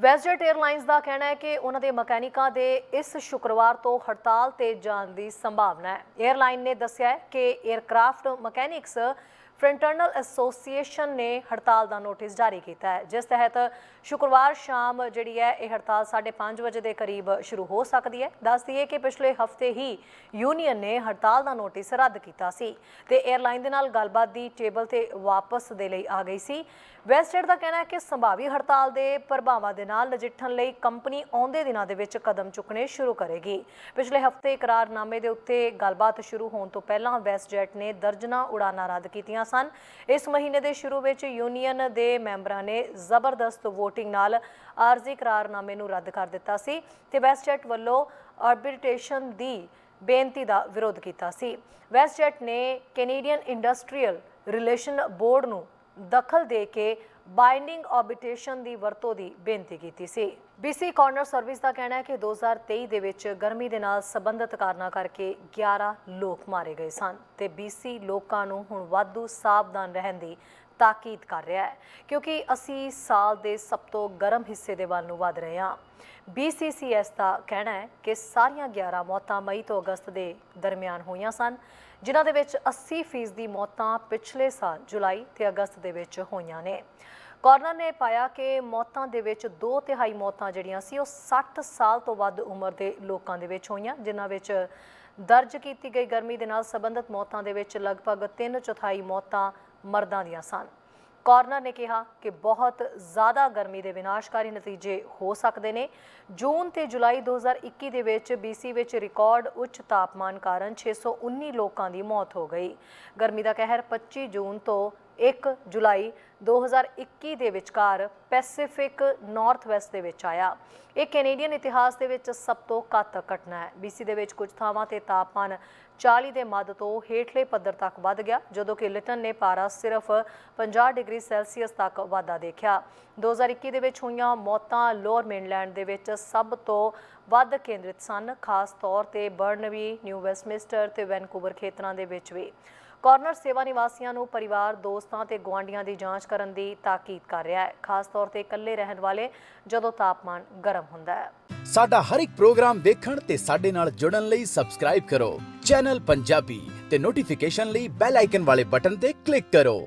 ਵੈਸਟਜੈਟ airlines ਦਾ ਕਹਿਣਾ ਹੈ ਕਿ ਉਹਨਾਂ ਦੇ ਮਕੈਨਿਕਾਂ ਦੇ ਇਸ ਸ਼ੁੱਕਰਵਾਰ ਤੋਂ ਹੜਤਾਲ ਤੇ ਜਾਣ ਦੀ ਸੰਭਾਵਨਾ ਹੈ। 에ਅਰਲਾਈਨ ਨੇ ਦੱਸਿਆ ਹੈ ਕਿ 에ਅਰਕ੍ਰਾਫਟ ਮਕੈਨਿਕਸ ਫਰੰਟਰਨਲ ਐਸੋਸੀਏਸ਼ਨ ਨੇ ਹੜਤਾਲ ਦਾ ਨੋਟਿਸ ਜਾਰੀ ਕੀਤਾ ਹੈ, ਜਿਸ ਤਹਿਤ ਸ਼ੁੱਕਰਵਾਰ ਸ਼ਾਮ ਜਿਹੜੀ ਹੈ, ਇਹ ਹੜਤਾਲ 5:30 ਵਜੇ ਦੇ ਕਰੀਬ ਸ਼ੁਰੂ ਹੋ ਸਕਦੀ ਹੈ। ਦੱਸ ਦਈਏ ਕਿ ਪਿਛਲੇ ਹਫ਼ਤੇ ਹੀ ਯੂਨੀਅਨ ਨੇ ਹੜਤਾਲ ਦਾ ਨੋਟਿਸ ਰੱਦ ਕੀਤਾ ਸੀ ਤੇ 에ਅਰਲਾਈਨ ਦੇ ਨਾਲ ਗੱਲਬਾਤ ਦੀ ਟੇਬਲ ਤੇ ਵਾਪਸ ਦੇ ਲਈ ਆ ਗਈ ਸੀ। ਵੈਸਟਜੈਟ ਦਾ ਕਹਿਣਾ ਹੈ ਕਿ ਸੰਭਾਵੀ ਹੜਤਾਲ ਦੇ ਪ੍ਰਭਾਵਾਂ ਦੇ ਨਾਲ ਨਜਿੱਠਣ ਲਈ ਕੰਪਨੀ ਆਉਂਦੇ ਦਿਨਾਂ ਦੇ ਵਿੱਚ ਕਦਮ ਚੁੱਕਣੇ ਸ਼ੁਰੂ ਕਰੇਗੀ। ਪਿਛਲੇ ਹਫ਼ਤੇ ਇਕਰਾਰਨਾਮੇ ਦੇ ਉੱਤੇ ਗੱਲਬਾਤ ਸ਼ੁਰੂ ਹੋਣ ਤੋਂ ਪਹਿਲਾਂ ਵੈਸਟਜੈਟ ਨੇ ਦਰਜਨਾਂ ਉਡਾਨਾਂ ਰੱਦ ਕੀਤੀਆਂ ਸਨ। ਇਸ ਮਹੀਨੇ ਦੇ ਸ਼ੁਰੂ ਵਿੱਚ ਯੂਨੀਅਨ ਦੇ ਮੈਂਬਰਾਂ ਨੇ ਜ਼ਬਰਦਸਤ VOTING ਨਾਲ ਆਰਜ਼ੀ ਕਰਾਰਨਾਮੇ ਨੂੰ ਰੱਦ ਕਰ ਦਿੱਤਾ ਸੀ ਤੇ ਵੈਸਟਜੈਟ ਵੱਲੋਂ ਆਰਬਿਟ੍ਰੇਸ਼ਨ ਦੀ ਬੇਨਤੀ ਦਾ ਵਿਰੋਧ ਕੀਤਾ ਸੀ। ਵੈਸਟਜੈਟ ਨੇ ਕੈਨੇਡੀਅਨ ਇੰਡਸਟਰੀਅਲ ਰਿਲੇਸ਼ਨ ਬੋਰਡ ਨੂੰ ਦਖਲ ਦੇ ਕੇ ਬਾਈਂਡਿੰਗ ਆਰਬਿਟ੍ਰੇਸ਼ਨ ਦੀ ਵਰਤੋਂ ਦੀ ਬੇਨਤੀ ਕੀਤੀ ਸੀ। BC ਕਾਰਨਰ ਸਰਵਿਸ ਦਾ ਕਹਿਣਾ ਹੈ ਕਿ 2023 ਦੇ ਵਿੱਚ ਗਰਮੀ ਦੇ ਨਾਲ ਸੰਬੰਧਿਤ ਕਾਰਨਾਂ ਕਰਕੇ 11 ਲੋਕ ਮਾਰੇ ਗਏ ਸਨ ਤੇ BC ਲੋਕਾਂ ਨੂੰ ਹੁਣ ਵਾਧੂ ਸਾਵਧਾਨ ਰਹਿਣ ਦੀ ਤਾਕੀਦ ਕਰ ਰਿਹਾ ਹੈ, ਕਿਉਂਕਿ ਅਸੀਂ ਸਾਲ ਦੇ ਸਭ ਤੋਂ ਗਰਮ ਹਿੱਸੇ ਦੇ ਵੱਲ ਨੂੰ ਵਧ ਰਹੇ ਹਾਂ। BCCS ਦਾ ਕਹਿਣਾ ਹੈ ਕਿ ਸਾਰੀਆਂ 11 ਮੌਤਾਂ ਮਈ ਤੋਂ ਅਗਸਤ ਦੇ ਦਰਮਿਆਨ ਹੋਈਆਂ ਸਨ, ਜਿਨ੍ਹਾਂ ਦੇ ਵਿੱਚ 80% ਦੀ ਮੌਤਾਂ ਪਿਛਲੇ ਸਾਲ ਜੁਲਾਈ ਤੇ ਅਗਸਤ ਦੇ ਵਿੱਚ ਹੋਈਆਂ ਨੇ। ਕਾਰਨਰ ਨੇ ਪਾਇਆ ਕਿ ਮੌਤਾਂ ਦੇ ਵਿੱਚ ਦੋ ਤਿਹਾਈ ਮੌਤਾਂ ਜਿਹੜੀਆਂ ਸੀ, ਉਹ 60 ਸਾਲ ਤੋਂ ਵੱਧ ਉਮਰ ਦੇ ਲੋਕਾਂ ਦੇ ਵਿੱਚ ਹੋਈਆਂ, ਜਿਨ੍ਹਾਂ ਵਿੱਚ ਦਰਜ ਕੀਤੀ ਗਈ ਗਰਮੀ ਦੇ ਨਾਲ ਸੰਬੰਧਿਤ ਮੌਤਾਂ ਦੇ ਵਿੱਚ ਲਗਭਗ 3 ਚੌਥਾਈ ਮੌਤਾਂ ਮਰਦਾਂ ਦੀਆਂ ਸਨ। ਕਾਰਨਰ ਨੇ ਕਿਹਾ ਕਿ ਬਹੁਤ ਜ਼ਿਆਦਾ ਗਰਮੀ ਦੇ ਵਿਨਾਸ਼ਕਾਰੀ ਨਤੀਜੇ ਹੋ ਸਕਦੇ ਨੇ। ਜੂਨ ਤੇ ਜੁਲਾਈ 2021 ਦੇ ਵਿੱਚ BC ਵਿੱਚ ਰਿਕਾਰਡ ਉੱਚ ਤਾਪਮਾਨ ਕਾਰਨ 619 ਲੋਕਾਂ ਦੀ ਮੌਤ ਹੋ ਗਈ। ਗਰਮੀ ਦਾ ਕਹਿਰ 25 ਜੂਨ ਤੋਂ 1 ਜੁਲਾਈ 2021 ਦੇ ਵਿਚਕਾਰ ਪੈਸੀਫਿਕ ਨਾਰਥ ਵੈਸਟ ਦੇ ਵਿੱਚ ਆਇਆ। ਇਹ ਕੈਨੇਡੀਅਨ ਇਤਿਹਾਸ ਦੇ ਵਿੱਚ ਸਭ ਤੋਂ ਘਾਤਕ ਘਟਨਾ ਹੈ। BC ਦੇ ਵਿੱਚ ਕੁਝ ਥਾਵਾਂ ਤੇ ਤਾਪਮਾਨ 40 ਦੇ ਮੱਧ ਤੋਂ ਹੇਠਲੇ ਪੱਧਰ ਤੱਕ ਵੱਧ ਗਿਆ, ਜਦੋਂ ਕਿ ਲਿਟਨ ਨੇ ਪਾਰਾ ਸਿਰਫ 50 ਡਿਗਰੀ ਸੈਲਸੀਅਸ ਤੱਕ ਵਾਧਾ ਦੇਖਿਆ। 2021 ਦੇ ਵਿੱਚ ਹੋਈਆਂ ਮੌਤਾਂ ਲੋਅਰ ਮੇਨਲੈਂਡ ਦੇ ਵਿੱਚ ਸਭ ਤੋਂ ਵੱਧ ਕੇਂਦਰਿਤ ਸਨ, ਖਾਸ ਤੌਰ ਤੇ ਬਰਨਵੀ ਨਿਊ ਵੈਸਟਮਿੰਸਟਰ ਤੇ ਵੈਨਕੂਵਰ ਖੇਤਰਾਂ ਦੇ ਵਿੱਚ ਵੀ। ਕਾਰਨਰ ਸੇਵਾ ਨਿਵਾਸੀਆਂ ਨੂੰ ਪਰਿਵਾਰ, ਦੋਸਤਾਂ ਤੇ ਗੁਆਂਢੀਆਂ ਦੀ ਜਾਂਚ ਕਰਨ ਦੀ ਤਾਕੀਦ ਕਰ ਰਿਹਾ ਹੈ। ਖਾਸ ਤੌਰ ਤੇ ਇਕੱਲੇ ਰਹਿਣ ਵਾਲੇ ਜਦੋਂ ਤਾਪਮਾਨ ਗਰਮ ਹੁੰਦਾ ਹੈ। ਸਾਡਾ ਹਰ ਇੱਕ ਪ੍ਰੋਗਰਾਮ ਦੇਖਣ ਤੇ ਸਾਡੇ ਨਾਲ ਜੁੜਨ ਲਈ ਸਬਸਕ੍ਰਾਈਬ ਕਰੋ। ਚੈਨਲ ਪੰਜਾਬੀ ਤੇ ਨੋਟੀਫਿਕੇਸ਼ਨ ਲਈ ਬੈਲ ਆਈਕਨ ਵਾਲੇ ਬਟਨ ਤੇ ਕਲਿੱਕ ਕਰੋ।